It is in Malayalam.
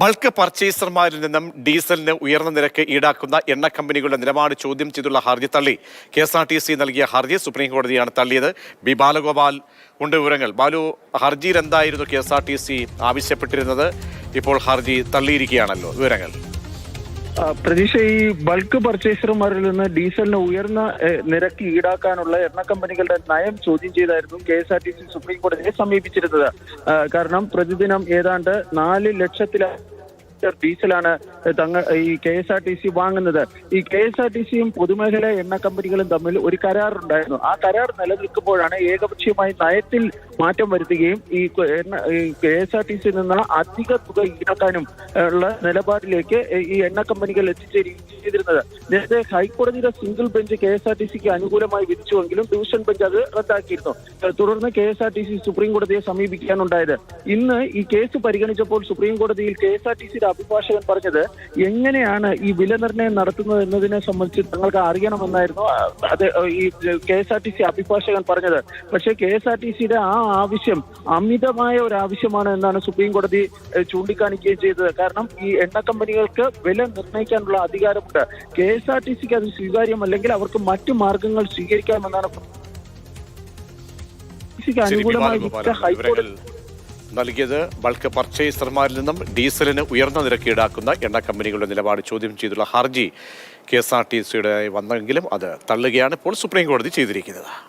ബൾക്ക് പർച്ചേസർമാരിൽ നിന്നും ഡീസലിന് ഉയർന്ന നിരക്ക് ഈടാക്കുന്ന എണ്ണ കമ്പനികളുടെ നിലപാട് ചോദ്യം ചെയ്തുള്ള ഹർജി തള്ളി. K S R T C നൽകിയ ഹർജി സുപ്രീം കോടതിയാണ് തള്ളിയത്. ബി ബാലഗോപാൽ ഉണ്ട് വിവരങ്ങൾ. ബാലു ഹർജിയിൽ എന്തായിരുന്നു K S R T C ആവശ്യപ്പെട്ടിരുന്നത്? ഇപ്പോൾ ഹർജി തള്ളിയിരിക്കുകയാണല്ലോ. വിവരങ്ങൾ. പ്രതീക്ഷ ഈ ബൾക്ക് പർച്ചേസർമാരിൽ നിന്ന് ഡീസലിന് ഉയർന്ന നിരക്ക് ഈടാക്കാനുള്ള എണ്ണ കമ്പനികളുടെ നയം ചോദ്യം ചെയ്തായിരുന്നു K S R T C supreme കോടതിയെ സമീപിച്ചിരുന്നത്. കാരണം പ്രതിദിനം ഏതാണ്ട് നാല് ലക്ഷത്തില ഡീസലാണ് തങ്ങൾ ഈ K S R T C വാങ്ങുന്നത്. ഈ കെ എസ് ആർ ടി സിയും പൊതുമേഖലാ എണ്ണ കമ്പനികളും തമ്മിൽ ഒരു കരാറുണ്ടായിരുന്നു. ആ കരാർ നിലനിൽക്കുമ്പോഴാണ് ഏകപക്ഷീയമായി നയത്തിൽ മാറ്റം വരുത്തുകയും ഈ എണ്ണ കെ എസ് ആർ ടി സിയിൽ നിന്ന് അധിക തുക ഈടാക്കാനും ഉള്ള നിലപാടിലേക്ക് ഈ എണ്ണ കമ്പനികൾ എത്തിച്ചേരുകയും ചെയ്തിരുന്നത്. നേരത്തെ ഹൈക്കോടതിയുടെ single bench K S R T സിക്ക് അനുകൂലമായി വിധിച്ചുവെങ്കിലും ഡിവിഷൻ ബെഞ്ച് അത് റദ്ദാക്കിയിരുന്നു. തുടർന്ന് K S R T C supreme കോടതിയെ സമീപിക്കാനുണ്ടായത് ഇന്ന് ഈ കേസ് പരിഗണിച്ചപ്പോൾ സുപ്രീം കോടതിയിൽ കെ എസ് ആർ ടി സിയുടെ അഭിഭാഷകൻ പറഞ്ഞത് എങ്ങനെയാണ് ഈ വില നിർണയം നടത്തുന്നത് എന്നതിനെ സംബന്ധിച്ച് തങ്ങൾക്ക് അറിയണമെന്നായിരുന്നു. അത് ഈ K S R T C അഭിഭാഷകൻ പറഞ്ഞത്. പക്ഷേ കെ എസ് ആർ ടി സിയുടെ ആ ആവശ്യം അമിതമായ ഒരു ആവശ്യമാണ് എന്നാണ് സുപ്രീം കോടതി ചൂണ്ടിക്കാണിക്കുകയും ചെയ്തത്. കാരണം ഈ എണ്ണ കമ്പനികൾക്ക് വില നിർണയിക്കാനുള്ള അധികാരമുണ്ട്. കെ എസ് ആർ ടി സിക്ക് അത് സ്വീകാര്യമല്ലെങ്കിൽ അവർക്ക് മറ്റു മാർഗങ്ങൾ സ്വീകരിക്കാമെന്നാണ് അനുകൂലമായി ഹൈക്കോടതി നൽകിയത് ബൾക്ക് പർച്ചേസർമാരിൽ നിന്നും ഡീസലിന് ഉയർന്ന നിരക്ക് ഈടാക്കുന്ന എണ്ണ കമ്പനികളുടെ നിലപാട് ചോദ്യം ചെയ്തുള്ള ഹർജി കെ എസ് ആർ ടി സിയുടെ വന്നെങ്കിലും അത് തള്ളുകയാണ് ഇപ്പോൾ സുപ്രീം കോടതി ചെയ്തിരിക്കുന്നത്.